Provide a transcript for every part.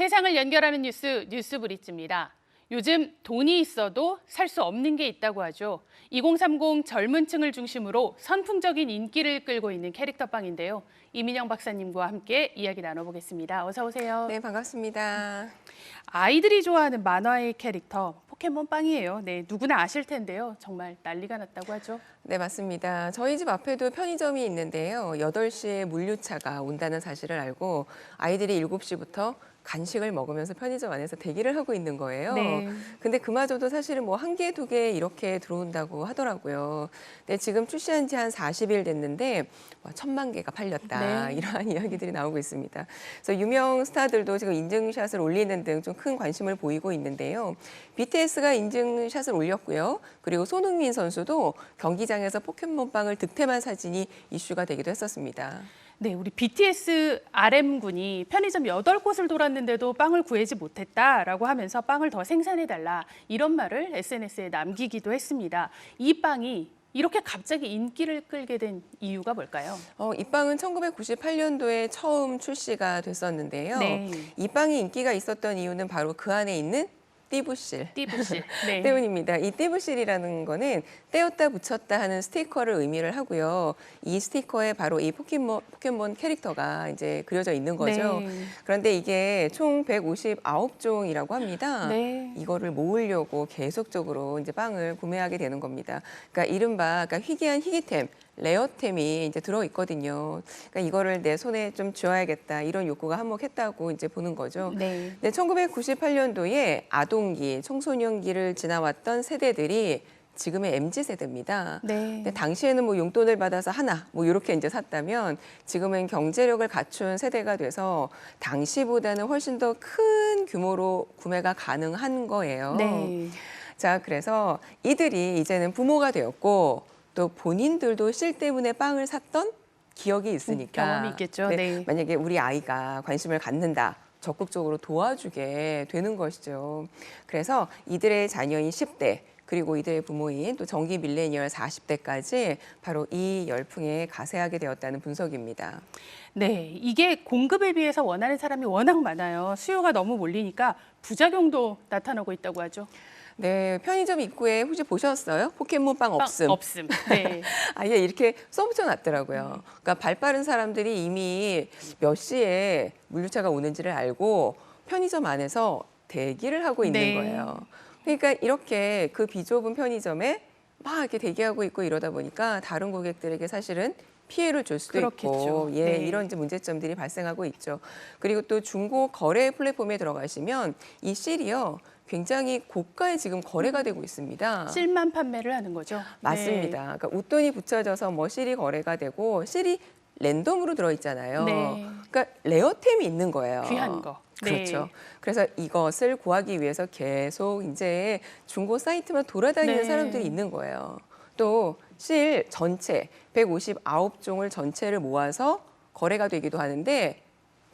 세상을 연결하는 뉴스 뉴스 브리츠입니다. 요즘 돈이 있어도 살 수 없는 게 있다고 하죠. 2030 젊은 층을 중심으로 선풍적인 인기를 끌고 있는 캐릭터 빵인데요. 이민영 박사님과 함께 이야기 나눠보겠습니다. 어서 오세요. 네, 반갑습니다. 아이들이 좋아하는 만화의 캐릭터 포켓몬 빵이에요. 네, 누구나 아실 텐데요. 정말 난리가 났다고 하죠. 네, 맞습니다. 저희 집 앞에도 편의점이 있는데요. 8시에 물류차가 온다는 사실을 알고 아이들이 7시부터 간식을 먹으면서 편의점 안에서 대기를 하고 있는 거예요. 네. 근데 그마저도 사실은 뭐 한 개, 두 개 이렇게 들어온다고 하더라고요. 근데 지금 출시한 지 한 40일 됐는데 뭐 천만 개가 팔렸다. 네. 이러한 이야기들이 나오고 있습니다. 그래서 유명 스타들도 지금 인증샷을 올리는 등 좀 큰 관심을 보이고 있는데요. BTS가 인증샷을 올렸고요. 그리고 손흥민 선수도 경기장에서 포켓몬빵을 득템한 사진이 이슈가 되기도 했었습니다. 네, 우리 BTS RM군이 편의점 8곳을 돌았는데도 빵을 구하지 못했다라고 하면서 빵을 더 생산해달라 이런 말을 SNS에 남기기도 했습니다. 이 빵이 이렇게 갑자기 인기를 끌게 된 이유가 뭘까요? 어, 이 빵은 1998년도에 처음 출시가 됐었는데요. 네. 이 빵이 인기가 있었던 이유는 바로 그 안에 있는 띠부실 띠부실. 네. 때문입니다. 이 띠부실이라는 거는 떼었다 붙였다 하는 스티커를 의미를 하고요. 이 스티커에 바로 이 포켓몬, 포켓몬 캐릭터가 이제 그려져 있는 거죠. 네. 그런데 이게 총 159종이라고 합니다. 네. 이거를 모으려고 계속적으로 이제 빵을 구매하게 되는 겁니다. 그러니까 이른바 그러니까 희귀한 희귀템, 레어템이 이제 들어 있거든요. 그러니까 이거를 내 손에 좀 쥐어야겠다 이런 욕구가 한몫했다고 이제 보는 거죠. 네. 네, 1998년도에 아동기, 청소년기를 지나왔던 세대들이 지금의 MZ 세대입니다. 네. 근데 당시에는 뭐 용돈을 받아서 하나 뭐 이렇게 이제 샀다면 지금은 경제력을 갖춘 세대가 돼서 당시보다는 훨씬 더 큰 규모로 구매가 가능한 거예요. 네. 자, 그래서 이들이 이제는 부모가 되었고 또 본인들도 실 때문에 빵을 샀던 기억이 있으니까 음, 경험이 있겠죠. 네. 만약에 우리 아이가 관심을 갖는다. 적극적으로 도와주게 되는 것이죠. 그래서 이들의 자녀인 10대 그리고 이들의 부모인 또 정기 밀레니얼 40대까지 바로 이 열풍에 가세하게 되었다는 분석입니다. 네, 이게 공급에 비해서 원하는 사람이 워낙 많아요. 수요가 너무 몰리니까 부작용도 나타나고 있다고 하죠. 네, 편의점 입구에 혹시 보셨어요? 포켓몬빵 빵 없음. 없음. 네. 아예 이렇게 써붙여 놨더라고요. 그러니까 발 빠른 사람들이 이미 몇 시에 물류차가 오는지를 알고 편의점 안에서 대기를 하고 있는 네. 거예요. 그러니까 이렇게 그 비좁은 편의점에 막 이렇게 대기하고 있고 이러다 보니까 다른 고객들에게 사실은 피해를 줄 수도 그렇겠죠. 있고 예 네. 이런 이제 문제점들이 발생하고 있죠. 그리고 또 중고 거래 플랫폼에 들어가시면 이 실이요 굉장히 고가에 지금 거래가 되고 있습니다. 실만 판매를 하는 거죠. 맞습니다. 그러니까 웃돈이 붙여져서 뭐 실이 거래가 되고 실이 랜덤으로 들어 있잖아요. 네. 그러니까 레어템이 있는 거예요. 네. 귀한 거. 그렇죠. 네. 그래서 이것을 구하기 위해서 계속 이제 중고 사이트만 돌아다니는 네. 사람들이 있는 거예요. 또 실 전체 159종을 전체를 모아서 거래가 되기도 하는데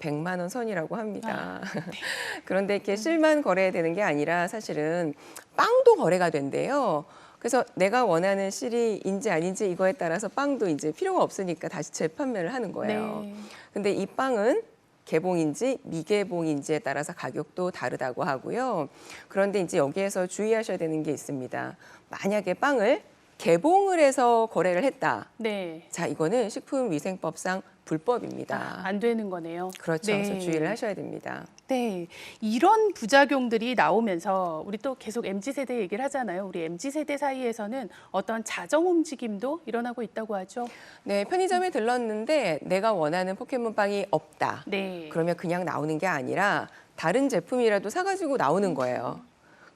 100만 원 선이라고 합니다. 아, 네. 그런데 이렇게 실만 거래되는 게 아니라 사실은 빵도 거래가 된대요. 그래서 내가 원하는 실이인지 아닌지 이거에 따라서 빵도 이제 필요가 없으니까 다시 재판매를 하는 거예요. 네. 근데 이 빵은 개봉인지 미개봉인지에 따라서 가격도 다르다고 하고요. 그런데 이제 여기에서 주의하셔야 되는 게 있습니다. 만약에 빵을 개봉을 해서 거래를 했다. 네. 자, 이거는 식품위생법상 불법입니다. 아, 안 되는 거네요. 그렇죠. 네. 그래서 주의를 하셔야 됩니다. 네, 이런 부작용들이 나오면서 우리 또 계속 MZ 세대 얘기를 하잖아요. 우리 MZ 세대 사이에서는 어떤 자정 움직임도 일어나고 있다고 하죠. 네, 편의점에 들렀는데 내가 원하는 포켓몬빵이 없다. 네. 그러면 그냥 나오는 게 아니라 다른 제품이라도 사가지고 나오는 거예요.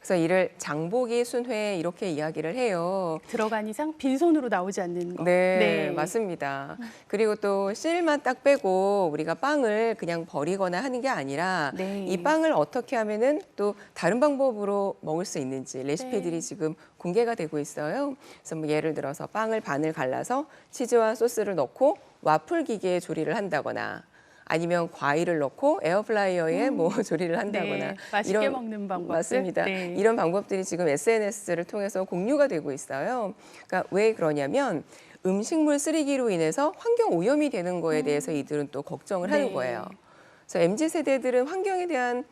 그래서 이를 장보기 순회 이렇게 이야기를 해요. 들어간 이상 빈손으로 나오지 않는 거. 네, 맞습니다. 그리고 또 실만 딱 빼고 우리가 빵을 그냥 버리거나 하는 게 아니라 네. 이 빵을 어떻게 하면은 또 다른 방법으로 먹을 수 있는지 레시피들이 네. 지금 공개가 되고 있어요. 그래서 뭐 예를 들어서 빵을 반을 갈라서 치즈와 소스를 넣고 와플 기계에 조리를 한다거나 아니면 과일을 넣고 에어프라이어에 뭐 조리를 한다거나 네, 맛있게 먹는 방법들. 맞습니다. 네. 이런 방법들이 지금 SNS를 통해서 공유가 되고 있어요. 그러니까 왜 그러냐면 음식물 쓰레기로 인해서 환경 오염이 되는 거에 대해서 이들은 또 걱정을 음. 네. 하는 거예요. 그래서 MZ 세대들은 환경에 대한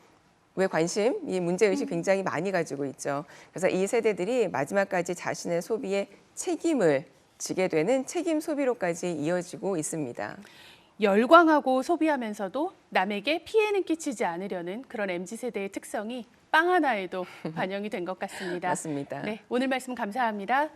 왜 관심, 이 문제 의식 굉장히 많이 가지고 있죠. 그래서 이 세대들이 마지막까지 자신의 소비에 책임을 지게 되는 책임 소비로까지 이어지고 있습니다. 열광하고 소비하면서도 남에게 피해는 끼치지 않으려는 그런 MZ 세대의 특성이 빵 하나에도 반영이 된 것 같습니다. 맞습니다. 네, 오늘 말씀 감사합니다.